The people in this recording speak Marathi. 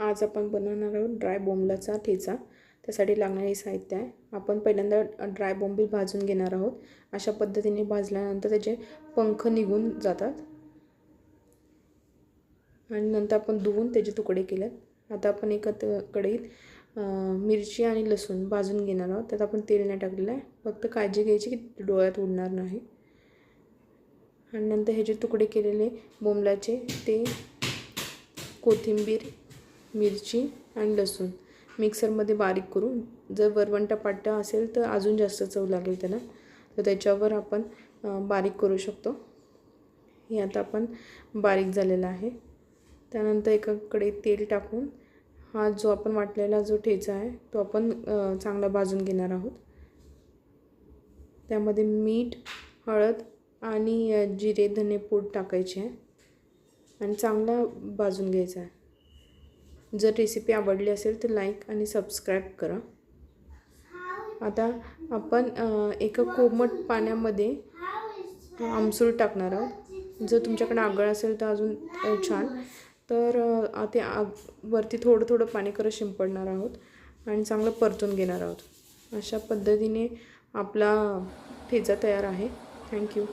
आज आपण बनवणार आहोत ड्राय बोंबलाचा ठेचा. त्यासाठी लागणारे साहित्य आहे. आपण पहिल्यांदा ड्राय बोंबील भाजून घेणार आहोत. अशा पद्धतीने भाजल्यानंतर त्याचे पंख निघून जातात. आणि नंतर आपण धुवून त्याचे तुकडे केलेत. आता आपण एका कढईत मिरची आणि लसूण भाजून घेणार आहोत. त्यात आपण तेल नाही टाकलेलं आहे. फक्त काळजी घ्यायची की डोळ्यात उडणार नाही. आणि नंतर हे जे तुकडे केलेले बोंबलाचे ते कोथिंबीर मिरची आणि लसूण मिक्सरमध्ये बारीक करून जर वरवंटा पाट्टा असेल तर अजून जास्त चव लागेल त्याला. तर त्याच्यावर आपण बारीक करू शकतो. हे आता आपण बारीक झालेलं आहे. त्यानंतर एकाकडे तेल टाकून हा जो आपण वाटलेला जो ठेचा आहे तो आपण चांगला भाजून घेणार आहोत. त्यामध्ये मीठ हळद आणि जिरे धने पूड टाकायचे आहे. आणि चांगला भाजून घ्यायचा आहे. जर रेसिपी आवडली असेल तर लाईक आणि सबस्क्राईब करा. आता आपण एका कोमट पाण्यामध्ये आमसूर टाकणार आहोत. जर तुमच्याकडे आगळ असेल तर अजून छान. तर ते आग वरती थोडं थोडं पाणी करत शिंपडणार आहोत. आणि चांगलं परतून घेणार आहोत. अशा पद्धतीने आपला ठेचा तयार आहे. थँक्यू